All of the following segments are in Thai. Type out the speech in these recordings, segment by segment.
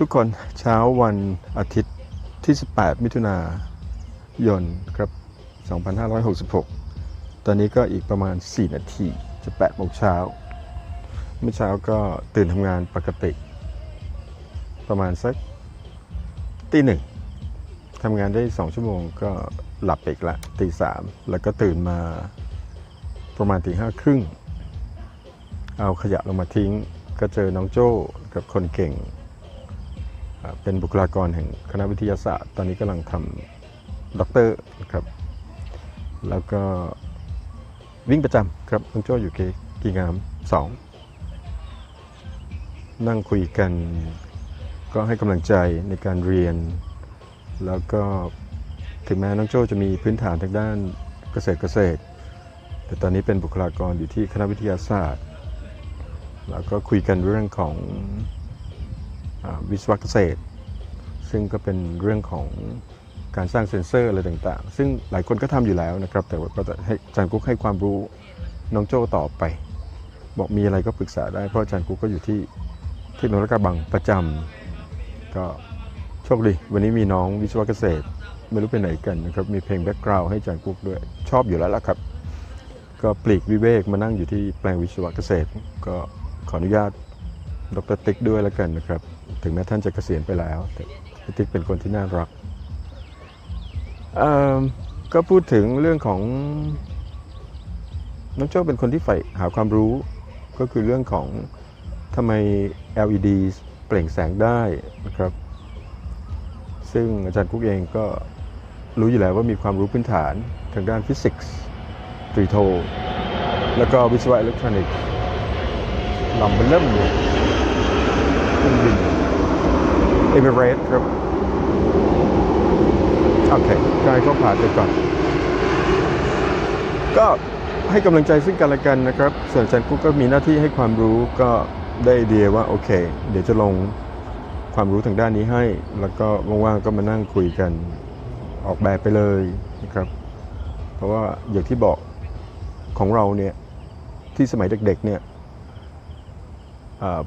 ทุกคนเช้าวันอาทิตย์ที่ 18 มิถุนายนครับ 2566 ตอนนี้ก็อีกประมาณ 4 นาทีจะ8โมงเช้า เมื่อเช้าก็ตื่นทำงานปกติ ประมาณสักตีหนึ่งทำงานได้ 2 ชั่วโมงก็หลับไปอีกละตีสามแล้วก็ตื่นมาประมาณตีห้าครึ่ง เอาขยะลงมาทิ้ง ก็เจอน้องโจ้กับคนเก่ง เป็นบุคลากรแห่งคณะวิทยาศาสตร์ ตอนนี้กำลังทำด็อกเตอร์ครับ แล้วก็วิ่งประจำครับน้องโจ้อยู่เกกีงามสองนั่งคุยกันก็ให้กำลังใจในการเรียน แล้วก็ถึงแม้น้องโจ้จะมีพื้นฐานทางด้านเกษตรเกษตร แต่ตอนนี้เป็นบุคลากรอยู่ที่คณะวิทยาศาสตร์ แล้วก็คุยกันเรื่องของ วิศวเกษตร ซึ่งก็เป็นเรื่องของการสร้างเซ็นเซอร์อะไรต่างๆ ซึ่งหลายคนก็ทำอยู่แล้วนะครับ แต่ว่าก็จะให้อาจารย์กุ๊กให้ความรู้น้องโจ้ต่อไป บอกมีอะไรก็ปรึกษาได้ เพราะอาจารย์กุ๊กก็อยู่ที่ที่นรกระบังประจำก็โชคดีวันนี้มีน้องวิศวะเกษตร ไม่รู้ไปไหนกันนะครับ มีเพลงแบ็กกราวด์ให้อาจารย์กุ๊กด้วยชอบอยู่แล้วล่ะครับ ก็ปลีกวิเวกมานั่งอยู่ที่แปลงวิศวะเกษตร ก็ขออนุญาตดรติ๊กด้วยแล้วกันนะครับ ถึงแม้ท่านจะเกษียณไปแล้วพี่ติ๊กเป็นคนที่น่ารักก็พูดถึงเรื่องของน้องโจ้เป็นคนที่ใฝ่หาความรู้ก็คือเรื่องของทำไม LED เปล่งแสงได้นะครับ ซึ่งอาจารย์กุ๊กเองก็รู้อยู่แล้วว่ามีความรู้พื้นฐานทางด้านฟิสิกส์ตรีโท แล้วก็วิศวะอิเล็กทรอนิกส์ลำเป็นเริ่มเลยเครื่องบิน เอมิเรตครับ โอเคกายก็ผ่านไปก่อน ก็ให้กำลังใจซึ่งกันและกันนะครับ ส่วนอาจารย์กุ๊กก็มีหน้าที่ให้ความรู้ก็ได้ไอเดียว่าโอเค เดี๋ยวจะลงความรู้ทางด้านนี้ให้ แล้วก็ว่างๆก็มานั่งคุยกันออกแบบไปเลยนะครับ เพราะว่าอย่างที่บอกของเราเนี่ยที่สมัยเด็กๆเนี่ยอา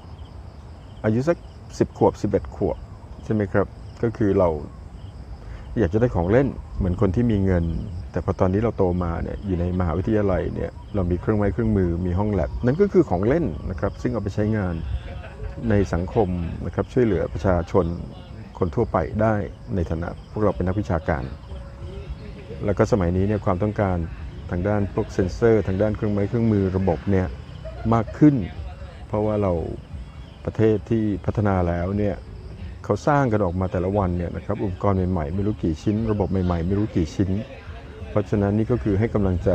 อายุสัก 10 ขวบ 11 ขวบ ใช่ไหมครับ ก็คือเราอยากจะได้ของเล่นเหมือนคนที่มีเงิน แต่พอตอนนี้เราโตมาเนี่ยอยู่ในมหาวิทยาลัยเนี่ยเรามีเครื่องไม้เครื่องมือมีห้องแลบนั่นก็คือของเล่นนะครับ ซึ่งเอาไปใช้งานในสังคมนะครับช่วยเหลือประชาชนคนทั่วไปได้ในฐานะพวกเราเป็นนักวิชาการ แล้วก็สมัยนี้เนี่ยความต้องการทางด้านพวกเซ็นเซอร์ ทางด้านเครื่องไม้เครื่องมือระบบเนี่ยมากขึ้น เพราะว่าเราประเทศที่พัฒนาแล้วเนี่ย เขาสร้างกันออกมาแต่ละวันเนี่ยนะครับอุปกรณ์ใหม่ๆไม่รู้กี่ชิ้น ระบบใหม่ๆ ไม่รู้กี่ชิ้น เพราะฉะนั้นนี่ก็คือให้กำลังใจ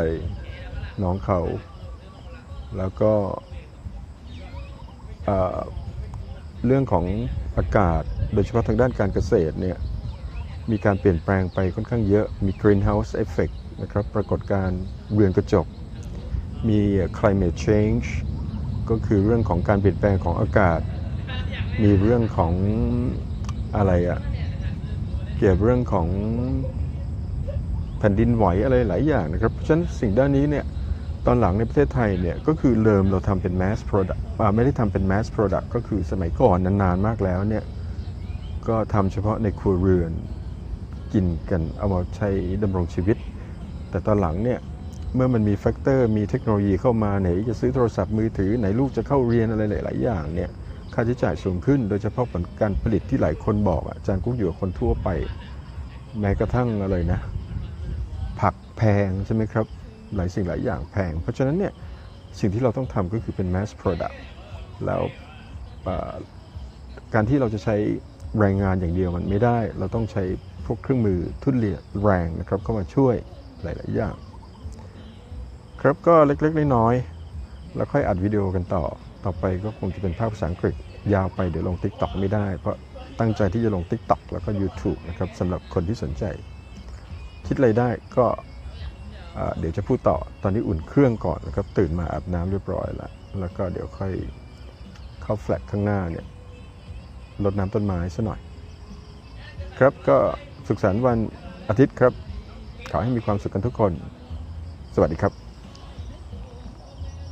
น้องเขา แล้วก็เรื่องของอากาศโดยเฉพาะทางด้านการเกษตรเนี่ยมีการเปลี่ยนแปลงไปค่อนข้างเยอะมี greenhouse effect นะครับปรากฏการเรือนกระจก มี climate change ก็คือเรื่องของการเปลี่ยนแปลงของอากาศ มีเรื่องของอะไรอะเกี่ยวกับเรื่องของแผ่นดินไหวอะไรหลายอย่างนะครับ เพราะฉะนั้นสิ่งด้านนี้เนี่ยตอนหลังในประเทศไทยเนี่ยก็คือเริ่มเราทำเป็น mass product ไม่ได้ทำเป็น mass product ก็คือสมัยก่อนนานๆมากแล้วเนี่ยก็ทำเฉพาะในครัวเรือนกินกันเอามาใช้ดำรงชีวิต แต่ตอนหลังเนี่ยเมื่อมันมีแฟกเตอร์มีเทคโนโลยีเข้ามาไหนจะซื้อโทรศัพท์มือถือไหนลูกจะเข้าเรียนอะไรหลาย ๆ อย่างเนี่ย ค่าใช้จ่ายสูงขึ้น โดยเฉพาะผลการผลิตที่หลายคนบอกอาจารย์กุ๊กอยู่กับคนทั่วไป แม้กระทั่งอะไรนะ ผักแพงใช่ไหมครับ หลายสิ่งหลายอย่างแพง เพราะฉะนั้นเนี่ยสิ่งที่เราต้องทำก็คือเป็น mass product แล้วการที่เราจะใช้แรงงานอย่างเดียวมันไม่ได้ เราต้องใช้พวกเครื่องมือทุ่นเรียแรงนะครับเข้ามาช่วยหลาย ๆ อย่าง ครับก็เล็ก ๆ น้อยๆแล้วค่อยอัดวิดีโอกันต่อ ต่อไปก็คงจะเป็นภาคภาษาอังกฤษยาวไปเดี๋ยวลง TikTok ไม่ได้ เพราะตั้งใจที่จะลง TikTok แล้วก็ YouTube นะครับสำหรับคนที่สนใจ คิดอะไรได้ก็เอ่อเดี๋ยวจะพูดต่อตอนนี้อุ่นเครื่องก่อนนะครับตื่นมาอาบน้ำเรียบร้อยแล้วแล้วก็เดี๋ยวค่อยเข้าแฟลตข้างหน้าเนี่ยรดน้ำต้นไม้ซะหน่อย ครับก็สุขสันต์วันอาทิตย์ครับ ขอให้มีความสุขกันทุกคน สวัสดีครับ